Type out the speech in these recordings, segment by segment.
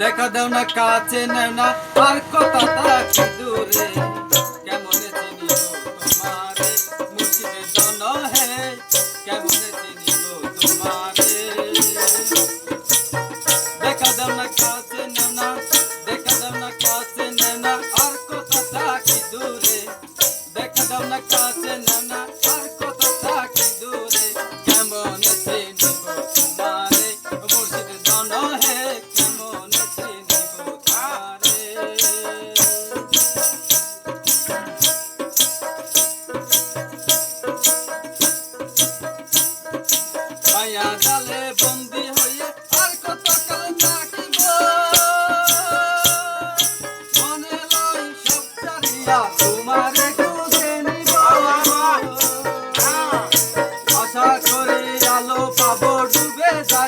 দেখা দাও না, কাছে নেও না। আর কথা তাকে দূরে। কেমন চিনি তোমারে? জন হে কেমন চিনি তোমারে?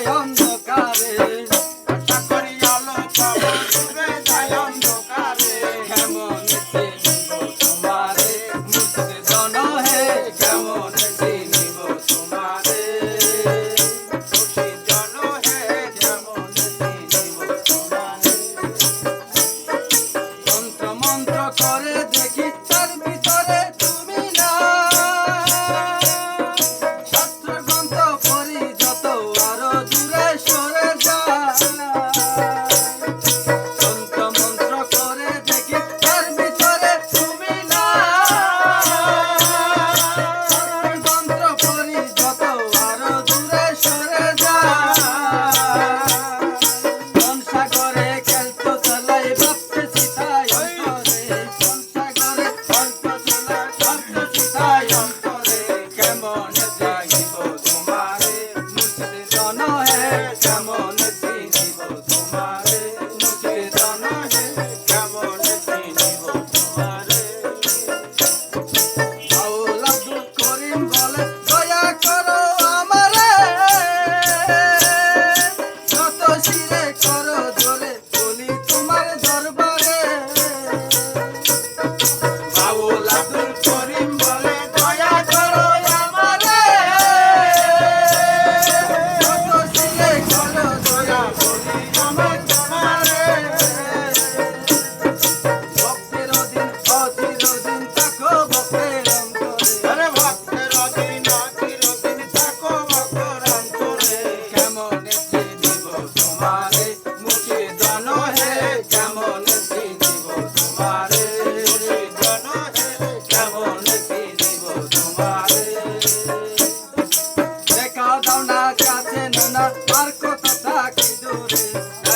나연 চাইব তোমারে মুর্শিদ জন হে শ্যামল রে